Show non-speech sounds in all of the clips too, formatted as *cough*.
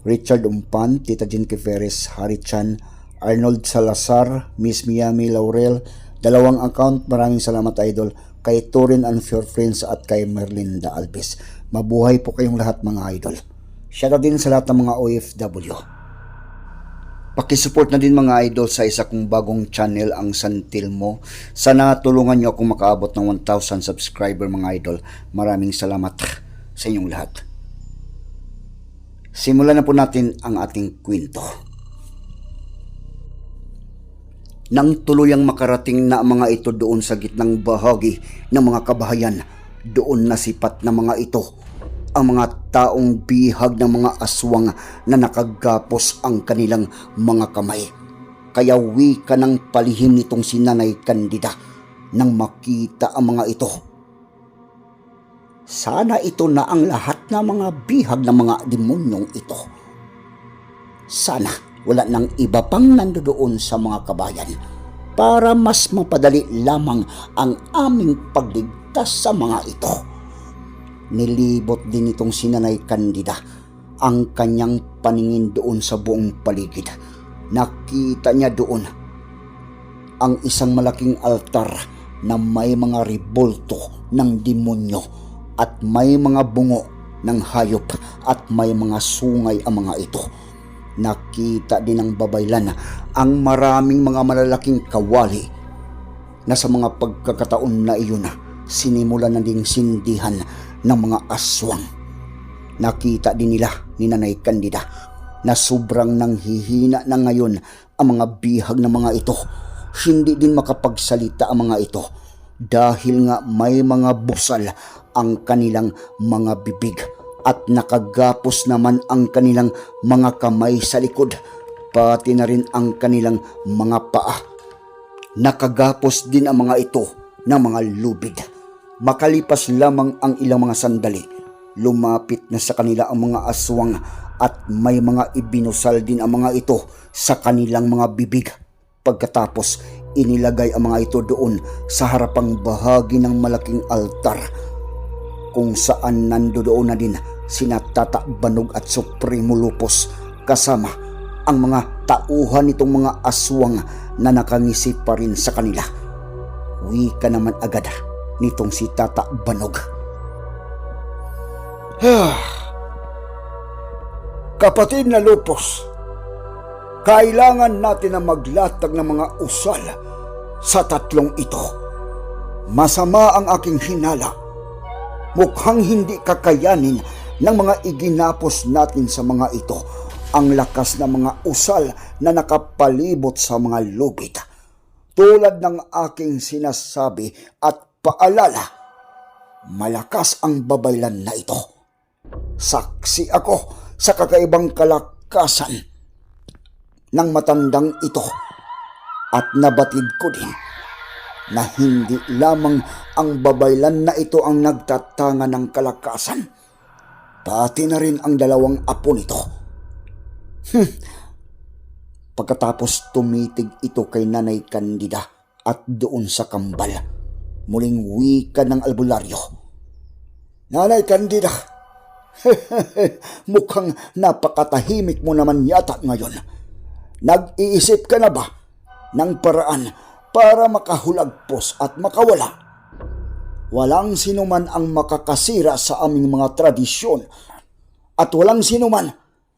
Richard Umpan, Tita Jean Kiferes, Harry Chan, Arnold Salazar, Miss Miami Laurel, dalawang account, maraming salamat idol, kay Torin and Your Friends at kay Merlinda Alves. Mabuhay po kayong lahat mga idol. Shoutout din sa lahat ng mga OFW. Pakisupport na din mga idol sa isa kong bagong channel, ang Santilmo. Sana tulungan nyo akong makaabot ng 1,000 subscriber mga idol. Maraming salamat sa inyong lahat. Simulan na po natin ang ating kwento. Nang tuluyang makarating na ang mga ito doon sa gitnang bahagi ng mga kabahayan, doon nasipat na mga ito ang mga taong bihag ng mga aswang na nakagapos ang kanilang mga kamay. Kaya wika ng palihim nitong si Nanay Candida nang makita ang mga ito. Sana ito na ang lahat ng mga bihag ng mga demonyong ito. Sana wala nang iba pang nandoon sa mga kabayan para mas mapadali lamang ang aming pagligtas sa mga ito. Nilibot din itong sinanay Candida ang kanyang paningin doon sa buong paligid. Nakita niya doon ang isang malaking altar na may mga ribolto ng demonyo at may mga bungo ng hayop at may mga sungay ang mga ito. Nakita din ng babaylan ang maraming mga malalaking kawali na sa mga pagkakataon na iyon sinimulan na ding sindihan ng mga aswang. Nakita din nila ni Nanay Candida na sobrang nanghihina na ngayon ang mga bihag ng mga ito. Hindi din makapagsalita ang mga ito dahil nga may mga busal ang kanilang mga bibig at nakagapos naman ang kanilang mga kamay sa likod pati na rin ang kanilang mga paa. Nakagapos din ang mga ito ng mga lubid. Makalipas lamang ang ilang mga sandali, lumapit na sa kanila ang mga aswang at may mga ibinusal din ang mga ito sa kanilang mga bibig. Pagkatapos, inilagay ang mga ito doon sa harapang bahagi ng malaking altar kung saan nandoon na din sina Tata Banog at Supremo Lupos kasama ang mga tauhan nitong mga aswang na nakangisi pa rin sa kanila. Wika naman agad nitong si Tata Banog. *sighs* Kapatid na Lupos, kailangan natin na maglatag ng mga usal sa tatlong ito. Masama ang aking hinala. Mukhang hindi kakayanin ng mga iginapos natin sa mga ito ang lakas ng mga usal na nakapalibot sa mga lubid. Tulad ng aking sinasabi at paalala, malakas ang babaylan na ito. Saksi ako sa kakaibang kalakasan ng matandang ito at nabatid ko din na hindi lamang ang babaylan na ito ang nagtatanga ng kalakasan, pati na rin ang dalawang apo nito. Hmm. Pagkatapos tumitig ito kay Nanay Candida at doon sa kambal, muling wika ng albularyo. Nanay Candida, *laughs* mukhang napakatahimik mo naman yata ngayon. Nag-iisip ka na ba ng paraan para makahulagpos at makawala? Walang sinuman ang makakasira sa aming mga tradisyon at walang sinuman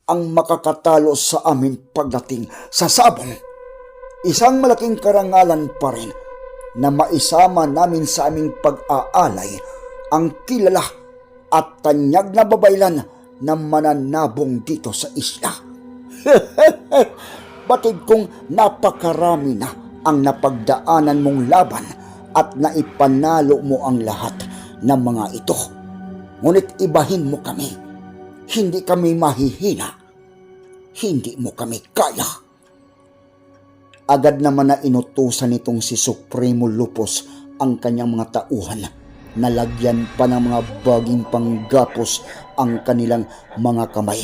ang makakatalo sa amin pagdating sa sabong. Isang malaking karangalan pa rin na maisama namin sa aming pag-aalay ang kilala at tanyag na babaylan na mananabong dito sa isla. *laughs* Batid kong napakarami na ang napagdaanan mong laban at naipanalo mo ang lahat ng mga ito. Ngunit ibahin mo kami. Hindi kami mahihina hindi mo kami kaya. Agad naman na inutusan nitong si Supremo Lupos ang kanyang mga tauhan. Nalagyan pa ng mga baging panggapos ang kanilang mga kamay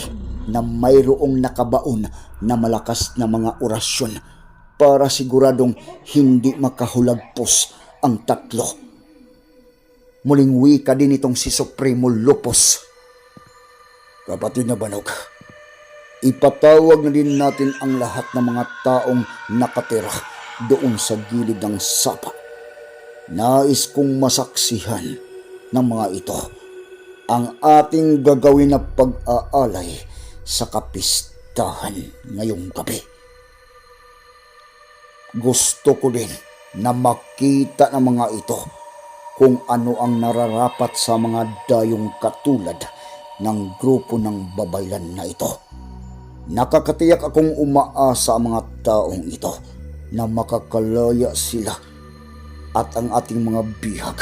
na mayroong nakabaon na malakas na mga orasyon para siguradong hindi makahulagpos ang tatlo. Muling wika din itong si Supremo Lupos. Kapatid na banog, ipatawag na din natin ang lahat ng mga taong nakatira doon sa gilid ng sapa. Nais kong masaksihan ng mga ito ang ating gagawin na pag-aalay sa kapistahan ngayong gabi. Gusto ko din na makita ng mga ito kung ano ang nararapat sa mga dayong katulad ng grupo ng babaylan na ito. Nakakatiyak akong umaasa ang mga taong ito na makakalaya sila at ang ating mga bihag.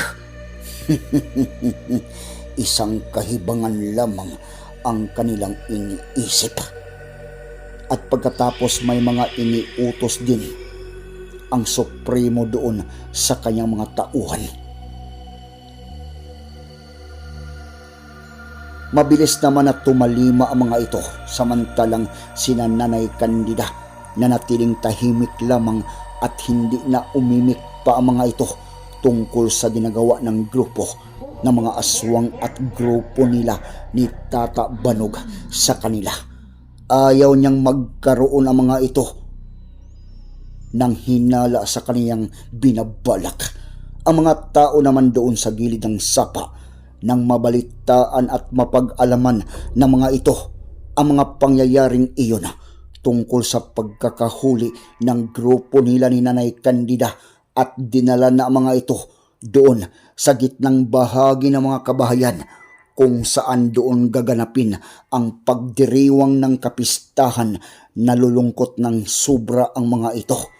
*laughs* Isang kahibangan lamang ang kanilang iniisip. At pagkatapos may mga iniutos din ang Supremo doon sa kanyang mga tauhan. Mabilis naman na tumalima ang mga ito samantalang sina Nanay Candida na natiling tahimik lamang at hindi na umimik pa ang mga ito tungkol sa ginagawa ng grupo ng mga aswang at grupo nila ni Tata Banog sa kanila. Ayaw niyang magkaroon ang mga ito ng hinala sa kaniyang binabalak. Ang mga tao naman doon sa gilid ng sapa nang mabalitaan at mapag-alaman ng mga ito ang mga pangyayaring iyon tungkol sa pagkakahuli ng grupo nila ni Nanay Candida at dinala na ang mga ito doon sa gitnang bahagi ng mga kabahayan kung saan doon gaganapin ang pagdiriwang ng kapistahan na lulungkot ng sobra ang mga ito.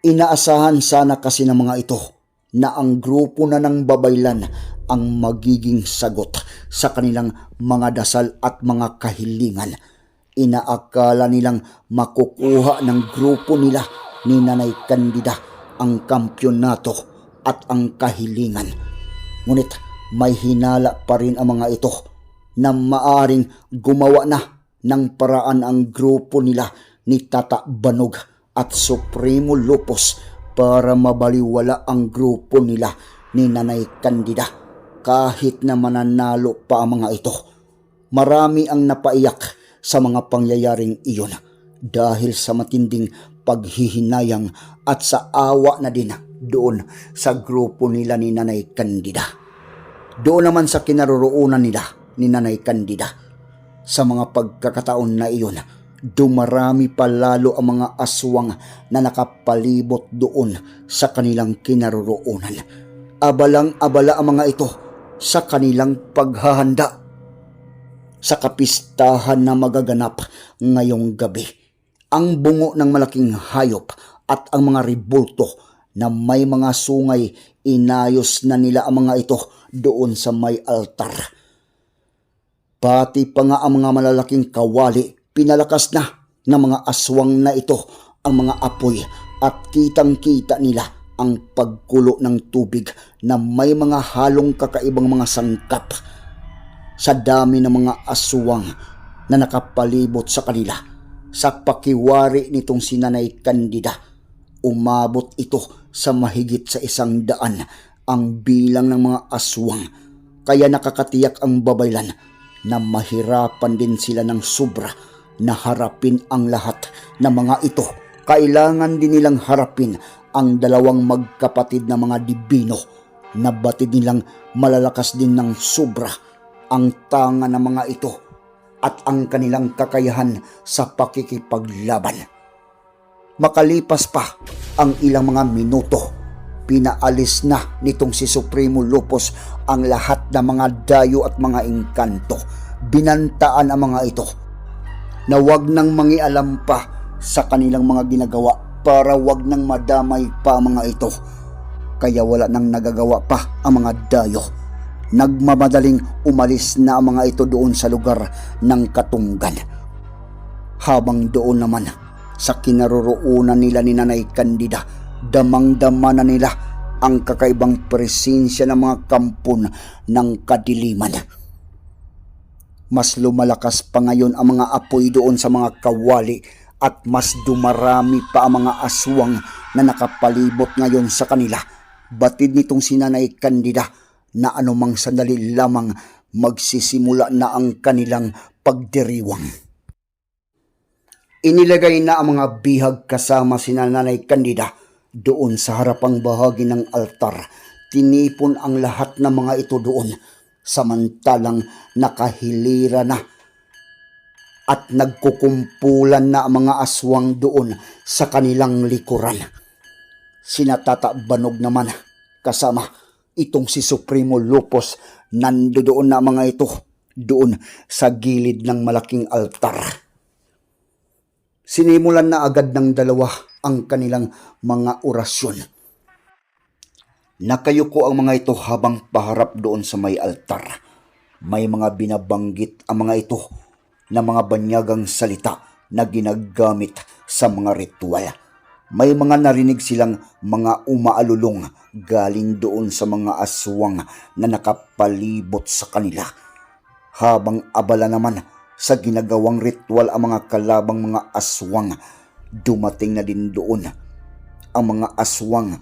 Inaasahan sana kasi ng mga ito na ang grupo na ng babaylan ang magiging sagot sa kanilang mga dasal at mga kahilingan. Inaakala nilang makukuha ng grupo nila ni Nanay Candida ang kampyonato at ang kahilingan. Ngunit may hinala pa rin ang mga ito na maaring gumawa na ng paraan ang grupo nila ni Tata Banog at Supremo Lupos para mabaliwala ang grupo nila ni Nanay Candida kahit na mananalo pa ang mga ito. Marami ang napaiyak sa mga pangyayaring iyon dahil sa matinding paghihinayang at sa awa na din doon sa grupo nila ni Nanay Candida. Doon naman sa kinaroroonan nila ni Nanay Candida. Sa mga pagkakataon na iyon, dumarami pa lalo ang mga aswang na nakapalibot doon sa kanilang kinaroroonan. Abalang-abala ang mga ito sa kanilang paghahanda sa kapistahan na magaganap ngayong gabi. Ang bungo ng malaking hayop at ang mga ribulto na may mga sungay inayos na nila ang mga ito doon sa may altar. Pati pa nga ang mga malalaking kawali pinalakas na ng mga aswang na ito ang mga apoy at kitang-kita nila ang pagkulo ng tubig na may mga halong kakaibang mga sangkap sa dami ng mga aswang na nakapalibot sa kanila. Sa pakiwari nitong sinanay Candida, umabot ito sa mahigit sa isang daan ang bilang ng mga aswang. Kaya nakakatiyak ang babaylan na mahirapan din sila ng sobra na harapin ang lahat ng mga ito. Kailangan din nilang harapin ang dalawang magkapatid na mga dibino na batid nilang malalakas din ng sobra ang tanga ng mga ito at ang kanilang kakayahan sa pakikipaglaban. Makalipas pa ang ilang mga minuto, pinaalis na nitong si Supremo Lupos ang lahat ng mga dayo at mga engkanto. Binantaan ang mga ito na wag nang mangialam pa sa kanilang mga ginagawa para wag nang madamay pa mga ito. Kaya wala nang nagagawa pa ang mga dayo. Nagmamadaling umalis na ang mga ito doon sa lugar ng katunggan. Habang doon naman sa kinaroroonan nila ni Nanay Candida, damang-dama na nila ang kakaibang presensya ng mga kampon ng kadiliman. Mas lumalakas pa ngayon ang mga apoy doon sa mga kawali at mas dumarami pa ang mga aswang na nakapalibot ngayon sa kanila. Batid nitong sinanay Candida na anumang sandali lamang magsisimula na ang kanilang pagdiriwang. Inilagay na ang mga bihag kasama si Nanay Candida doon sa harapang bahagi ng altar. Tinipon ang lahat ng mga ito doon samantalang nakahilira na at nagkukumpulan na ang mga aswang doon sa kanilang likuran. Sinatata Banog naman kasama itong si Supremo Lupos nandoon na mga ito doon sa gilid ng malaking altar. Sinimulan na agad ng dalawa ang kanilang mga orasyon. Nakayuko ang mga ito habang paharap doon sa may altar. May mga binabanggit ang mga ito na mga banyagang salita na ginagamit sa mga ritual. May mga narinig silang mga umaalulong galing doon sa mga aswang na nakapalibot sa kanila. Habang abala naman sa ginagawang ritual ang mga kalabang mga aswang, dumating na din doon ang mga aswang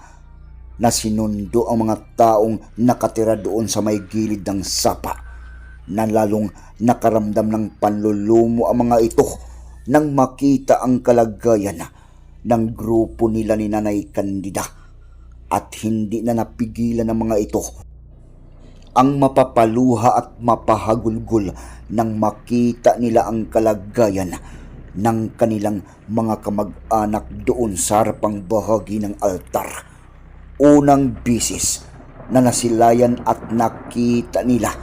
na sinundo ang mga taong nakatira doon sa may gilid ng sapa na lalong nakaramdam ng panlulumo ang mga ito nang makita ang kalagayan ng grupo nila ni Nanay Candida at hindi na napigilan ng mga ito ang mapapaluha at mapahagulgol nang makita nila ang kalagayan ng kanilang mga kamag-anak doon sa harapang bahagi ng altar unang bisis na nasilayan at nakita nila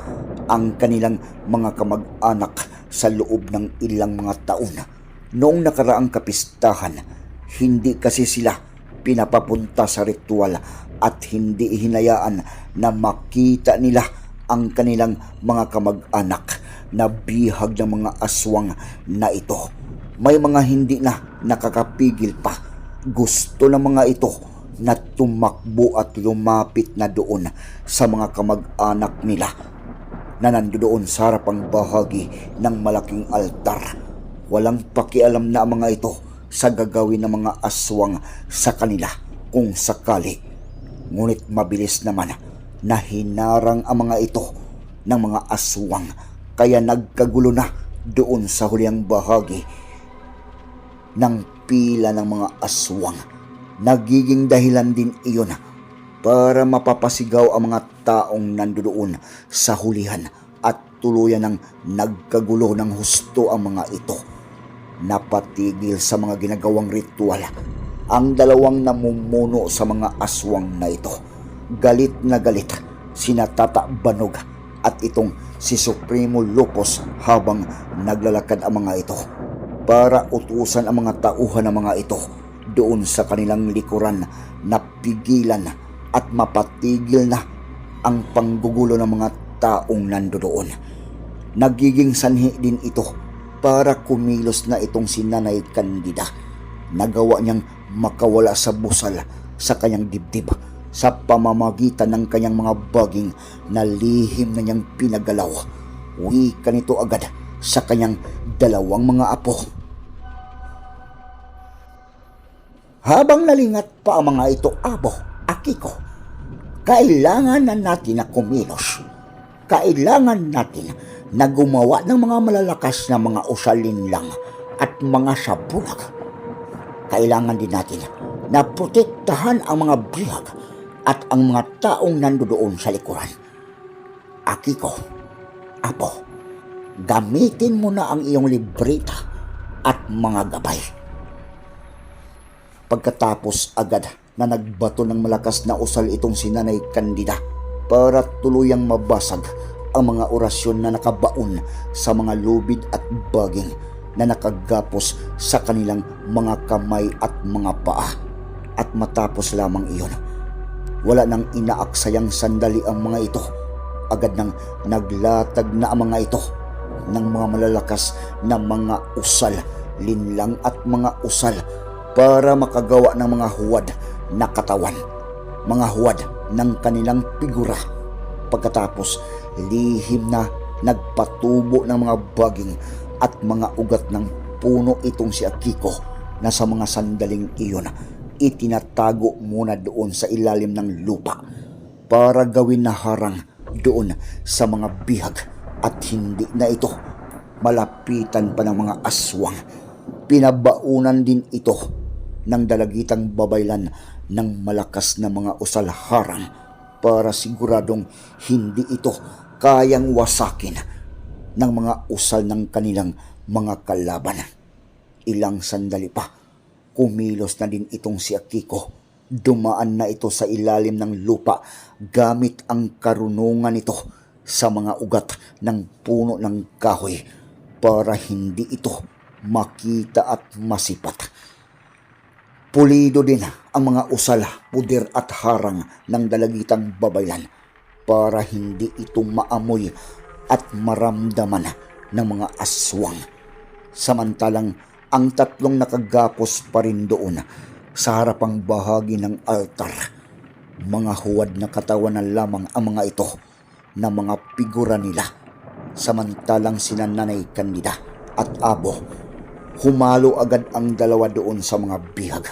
ang kanilang mga kamag-anak sa loob ng ilang mga taon. Noong nakaraang kapistahan, hindi kasi sila pinapapunta sa ritual at hindi hinayaan na makita nila ang kanilang mga kamag-anak na bihag ng mga aswang na ito. May mga hindi na nakakapigil pa. Gusto ng mga ito na tumakbo at lumapit na doon sa mga kamag-anak nila na nandoon sa harapang bahagi ng malaking altar. Walang pakialam na ang mga ito sa gagawin ng mga aswang sa kanila kung sakali. Ngunit mabilis naman na hinarang ang mga ito ng mga aswang kaya nagkagulo na doon sa huliang bahagi ng pila ng mga aswang nagiging dahilan din iyon para mapapasigaw ang mga taong nandoon sa hulihan at tuluyan ng nagkagulo ng husto ang mga ito. Napatigil sa mga ginagawang ritual ang dalawang namumuno sa mga aswang na ito. Galit na galit sina Tata Banog at itong si Supremo Lupos habang naglalakad ang mga ito para utusan ang mga tauhan ng mga ito doon sa kanilang likuran na pigilan at mapatigil na ang panggugulo ng mga taong nandoon. Nagiging sanhi din ito para kumilos na itong si Nanay Candida. Nagawa niyang makawala sa busal sa kanyang dibdib sa pamamagitan ng kanyang mga baging na lihim na niyang pinagalaw. Wika nito agad sa kanyang dalawang mga apo. Habang nalingat pa ang mga ito, abo, akiko, kailangan na natin na kumilos. Kailangan natin na gumawa ng mga malalakas na mga usalin lang at mga sabulag. Kailangan din natin na protektahan ang mga bihag at ang mga taong nandoon sa likuran. Akiko, apo, gamitin mo na ang iyong libreta at mga gabay Pagkatapos agad na nagbato ng malakas na usal itong si Nanay Candida para tuluyang mabasag ang mga orasyon na nakabaon sa mga lubid at baging na nakagapos sa kanilang mga kamay at mga paa. At matapos lamang iyon, wala nang inaaksayang sandali ang mga ito. Agad nang naglatag na ang mga ito ng mga malalakas na mga usal linlang at mga usal para makagawa ng mga huwad na katawan, mga huwad ng kanilang figura. Pagkatapos, lihim na nagpatubo ng mga baging at mga ugat ng puno itong si Akiko na sa mga sandaling iyon itinatago muna doon sa ilalim ng lupa para gawin na harang doon sa mga bihag at hindi na ito malapitan pa ng mga aswang. Pinabaunan din ito ng dalagitang babaylan ng malakas na mga usal harang para siguradong hindi ito kayang wasakin ng mga usal ng kanilang mga kalaban. Ilang sandali pa, kumilos na din itong si Akiko. Dumaan na ito sa ilalim ng lupa gamit ang karunungan nito sa mga ugat ng puno ng kahoy para hindi ito makita at masipat. Pulido din ang mga usal, puder at harang ng dalagitang babaylan para hindi ito maamoy at maramdaman ng mga aswang. Samantalang ang tatlong nakagapos pa rin doon sa harapang bahagi ng altar. Mga huwad na katawan na lamang ang mga ito na mga figura nila. Samantalang sina Nanay Candida at Abo, humalo agad ang dalawa doon sa mga bihag.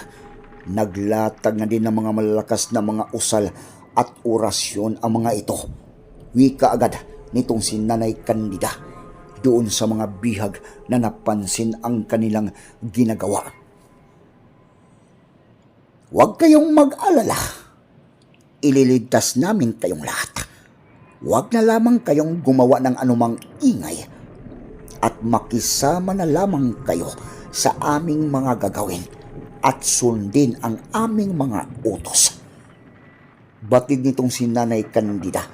Naglatag na din ng mga malalakas na mga usal at orasyon ang mga ito. Wika agad nitong si Nanay Candida doon sa mga bihag na napansin ang kanilang ginagawa. Huwag kayong mag-alala. Ililigtas namin kayong lahat. Huwag na lamang kayong gumawa ng anumang ingay at makisama na lamang kayo sa aming mga gagawin at sundin ang aming mga utos. Batid nitong si Nanay Candida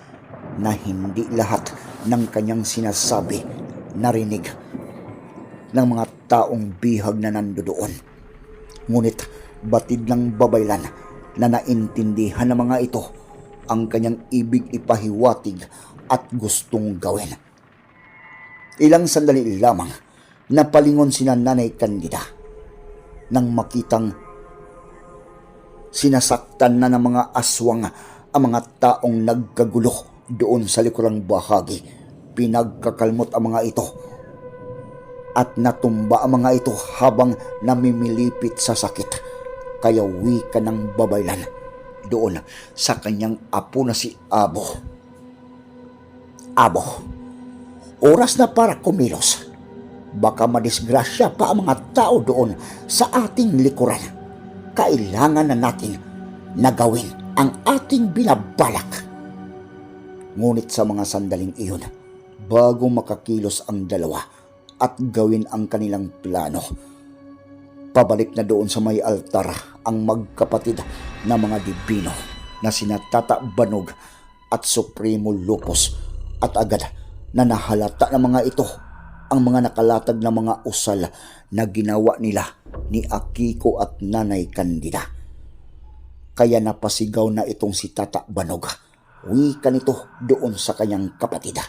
na hindi lahat ng kanyang sinasabi narinig ng mga taong bihag na nandoon. Ngunit batid ng babaylan na naintindihan ng mga ito ang kanyang ibig ipahiwatig at gustong gawin. Ilang sandali lamang napalingon si Nanay Candida nang makitang sinasaktan na ng mga aswang ang mga taong nagkagulo doon sa likurang bahagi. Pinagkakalmot ang mga ito at natumba ang mga ito habang namimilipit sa sakit. Kaya wika ng babaylan doon sa kanyang apo na si Abo. Abo, oras na para kumilos. Baka madisgrasya pa ang mga tao doon sa ating likuran. Kailangan na natin na gawin ang ating binabalak. Ngunit sa mga sandaling iyon, bago makakilos ang dalawa at gawin ang kanilang plano, pabalik na doon sa may altar ang magkapatid na mga dibino na sina Banog at Supremo Lupos at agad na nahalata ng mga ito ang mga nakalatag na mga usal na ginawa nila ni Akiko at Nanay Candida. Kaya napasigaw na itong si Tata Banog. Wika nito doon sa kanyang kapatid.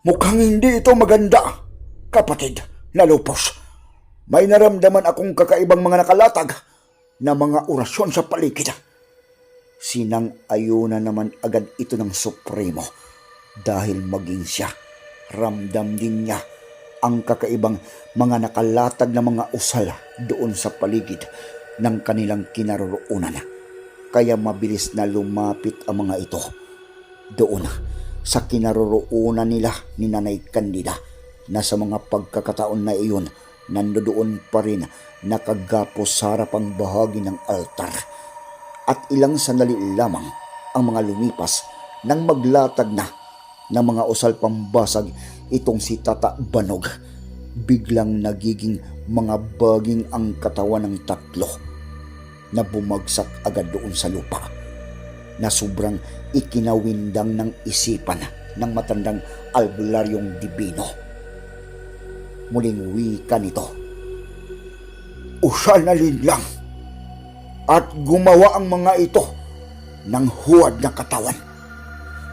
Mukhang hindi ito maganda, kapatid na lupos. May naramdaman akong kakaibang mga nakalatag na mga orasyon sa paligid. Sinang ayuna naman agad ito ng Supremo dahil maging siya, ramdam din niya ang kakaibang mga nakalatag na mga usal doon sa paligid ng kanilang kinaroroonan. Kaya mabilis na lumapit ang mga ito doon sa kinaroroonan nila ni Nanay Candida na sa mga pagkakataon na iyon nandoon pa rin nakagapos sa harapang bahagi ng altar. At ilang sandali lamang ang mga lumipas nang maglatag na ng mga usal pambasag itong si Tata Banog. Biglang nagiging mga baging ang katawan ng tatlo na bumagsak agad doon sa lupa na sobrang ikinawindang ng isipan ng matandang albularyong dibino. Muling wika nito. Usal na lang at gumawa ang mga ito ng huwad na katawan.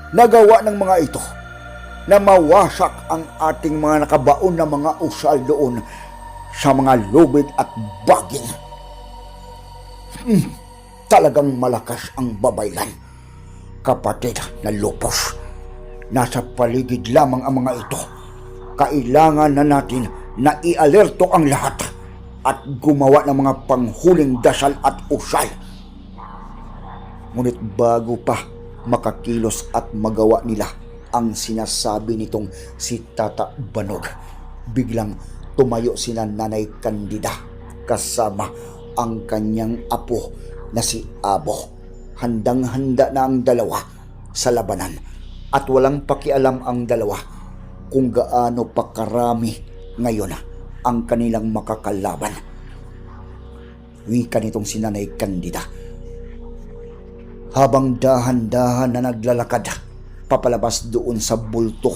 Nagawa ng mga ito na mawasak ang ating mga nakabaon na mga usal doon sa mga lubid at baging. Hmm, talagang malakas ang babaylan. Kapatid na lupos, nasa paligid lamang ang mga ito. Kailangan na natin na ialerto ang lahat at gumawa ng mga panghuling dasal at usal. Ngunit bago pa makakilos at magawa nila ang sinasabi nitong si Tata Banog, biglang tumayo sina Nanay Candida kasama ang kanyang apo na si Abo. Handang-handa na ang dalawa sa labanan at walang pakialam ang dalawa kung gaano pa karami ngayon ang kanilang makakalaban. Wika nitong si Nanay Candida habang dahan-dahan na naglalakad papalabas doon sa bulto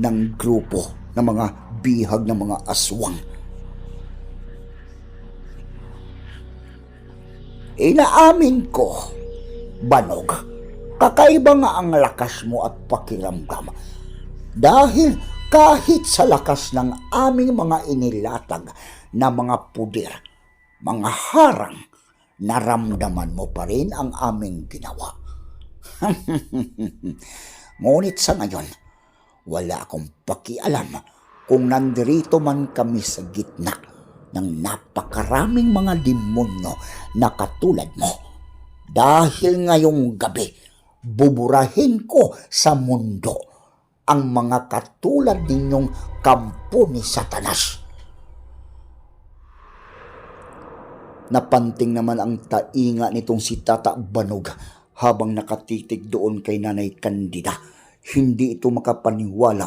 ng grupo ng mga bihag ng mga aswang. Inaamin ko, Banog, kakaiba nga ang lakas mo at pakiramdam. Dahil kahit sa lakas ng aming mga inilatag na mga puder, mga harang, naramdaman mo pa rin ang aming ginawa. *laughs* Ngunit sa ngayon, wala akong pakialam kung nandirito man kami sa gitna ng napakaraming mga demonyo na katulad mo. Dahil ngayong gabi, buburahin ko sa mundo ang mga katulad ninyong kampo ni Satanas. Napanting naman ang tainga nitong si Tata Banog habang nakatitig doon kay Nanay Candida. Hindi ito makapaniwala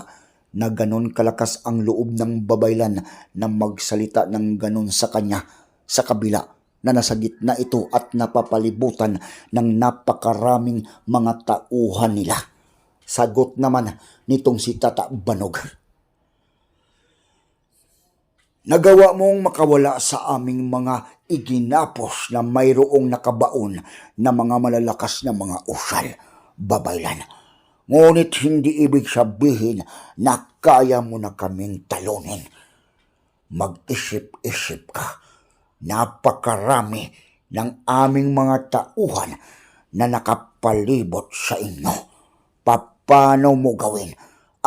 na ganon kalakas ang loob ng babaylan na magsalita ng ganon sa kanya sa kabila na nasa gitna ito at napapalibutan ng napakaraming mga tauhan nila. Sagot naman nitong si Tata Banog. Nagawa mong makawala sa aming mga iginapos na mayroong nakabaon na mga malalakas na mga usal, babaylan. Ngunit hindi ibig sabihin na kaya mo na kaming talunin. Mag-isip-isip ka. Napakarami ng aming mga tauhan na nakapalibot sa inyo. Paano mo gawin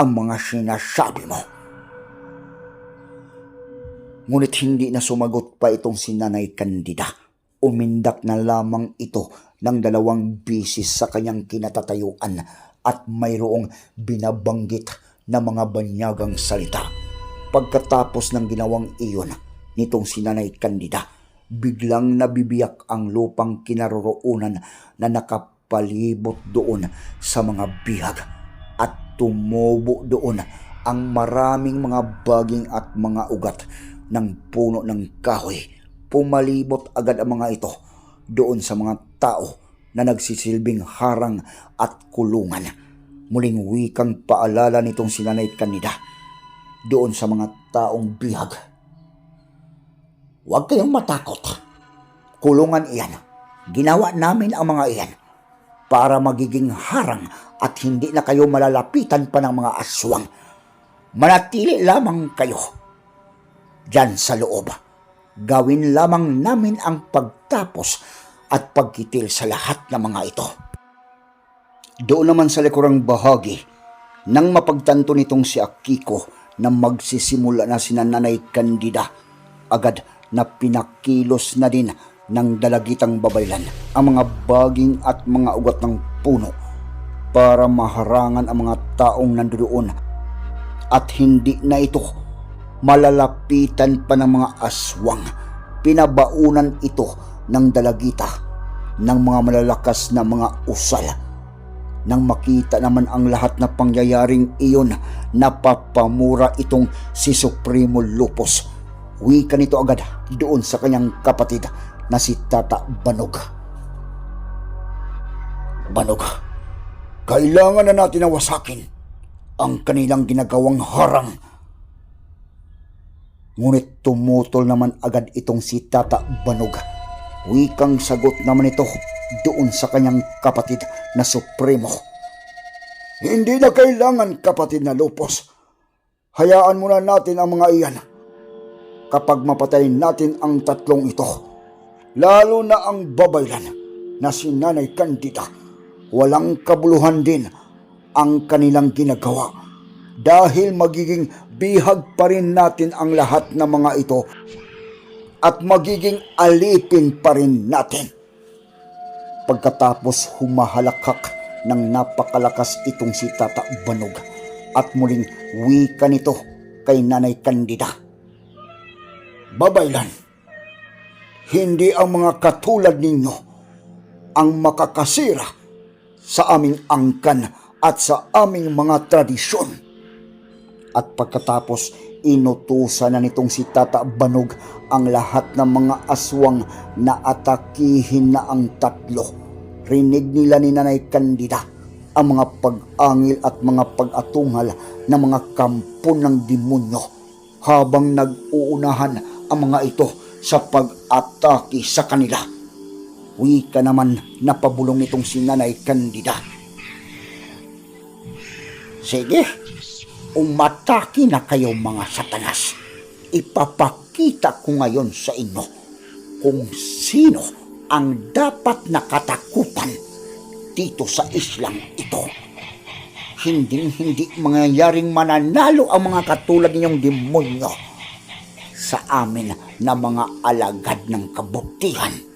ang mga sinasabi mo? Ngunit hindi na sumagot pa itong si Nanay Candida. Umindak na lamang ito ng dalawang bisis sa kanyang kinatatayuan at mayroong binabanggit na mga banyagang salita. Pagkatapos ng ginawang iyon nitong si Nanay Candida, biglang nabibiyak ang lupang kinaroroonan na nakapalibot doon sa mga bihag at tumubo doon ang maraming mga baging at mga ugat ng puno ng kahoy. Pumalibot agad ang mga ito doon sa mga tao na nagsisilbing harang at kulungan. Muling wikang paalala nitong sinanay kanida doon sa mga taong bihag. Huwag kayong matakot. Kulungan iyan. Ginawa namin ang mga iyan para magiging harang at hindi na kayo malalapitan pa ng mga aswang. Manatili lamang kayo Diyan sa loob. Gawin lamang namin ang pagtapos at pagkitil sa lahat ng mga ito. Doon naman sa likurang bahagi, nang mapagtanto nitong si Akiko na magsisimula na si Nanay Candida, agad na pinakilos na din ng dalagitang babaylan ang mga baging at mga ugat ng puno para maharangan ang mga taong nandoon at hindi na ito malalapitan pa ng mga aswang. Pinabaunan ito ng dalagita ng mga malalakas na mga usal. Nang makita naman ang lahat na pangyayaring iyon, napapamura itong si Supremo Lupos. Wika nito agad doon sa kanyang kapatid na si Tata Banog. Banog, kailangan na natin nawasakin ang kanilang ginagawang harang Ngunit tumutol naman agad itong si Tata Banog. Wikang sagot naman ito doon sa kanyang kapatid na Supremo. Hindi na kailangan kapatid na lupos. Hayaan muna natin ang mga iyan. Kapag mapatayin natin ang tatlong ito, lalo na ang babaylan na si Nanay Candida, walang kabuluhan din ang kanilang ginagawa dahil magiging bihag pa rin natin ang lahat ng mga ito at magiging alipin pa rin natin. Pagkatapos humahalakak ng napakalakas itong si Tata Banog at muling wika nito kay Nanay Candida. Babaylan, hindi ang mga katulad ninyo ang makakasira sa aming angkan at sa aming mga tradisyon. At pagkatapos inutusan na nitong si Tata Banog ang lahat ng mga aswang na atakihin na ang tatlo. Rinig nila ni Nanay Candida ang mga pag-angil at mga pag-atungal ng mga kampo ng demonyo habang nag-uunahan ang mga ito sa pag-atake sa kanila. Wika naman na pabulong nitong si Nanay Candida. Sige, umatake na kayo mga satanas. Ipapakita ko ngayon sa inyo kung sino ang dapat nakatakutan dito sa islang ito. Hinding hindi mangyayaring mananalo ang mga katulad ninyong demonyo sa amin na mga alagad ng kabutihan.